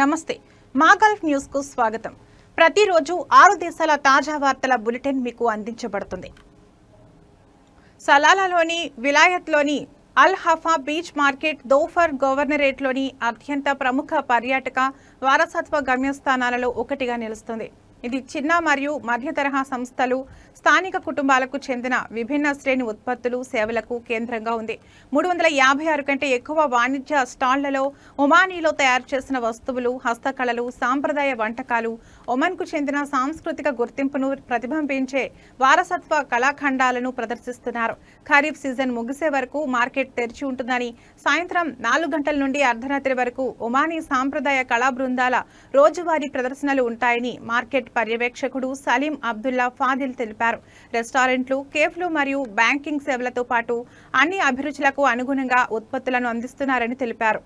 నమస్తే. మాగల్ఫ్ న్యూస్కు స్వాగతం. ప్రతిరోజు ఆరు దేశాల తాజా వార్తల బులెటిన్ మీకు అందించబడుతుంది. సలాలాలోని విలాయత్లోని Al Hafa beach market Dhofar గవర్నరేట్లోని అత్యంత ప్రముఖ పర్యాటక వారసత్వ గమ్యస్థానాలలో ఒకటిగా నిలుస్తుంది. ఇది చిన్న మరియు మధ్య తరహా సంస్థలు స్థానిక కుటుంబాలకు చెందిన విభిన్న శ్రేణి ఉత్పత్తులు సేవలకు కేంద్రంగా ఉంది. మూడు వందల యాభై ఆరు కంటే ఎక్కువ వాణిజ్య స్టాళ్ళలో ఒమానీలో తయారు చేసిన వస్తువులు హస్తకళలు సాంప్రదాయ వంటకాలు ఒమన్కు చెందిన సాంస్కృతిక గుర్తింపును ప్రతిబింబించే వారసత్వ కళాఖండాలను ప్రదర్శిస్తున్నారు. ఖరీఫ్ సీజన్ ముగిసే వరకు మార్కెట్ తెరిచి ఉంటుందని సాయంత్రం నాలుగు గంటల నుండి అర్ధరాత్రి వరకు ఒమానీ సాంప్రదాయ కళా బృందాల రోజువారీ ప్రదర్శనలు ఉంటాయని మార్కెట్ మార్కెట్ పర్యవేక్షకుడు సలీం అబ్దుల్లా ఫాదిల్ తెలిపారు. రెస్టారెంట్లు కేఫ్లు మరియు బ్యాంకింగ్ సేవలతో పాటు అన్ని అభిరుచులకు అనుగుణంగా ఉత్పత్తులను అందిస్తున్నారని తెలిపారు.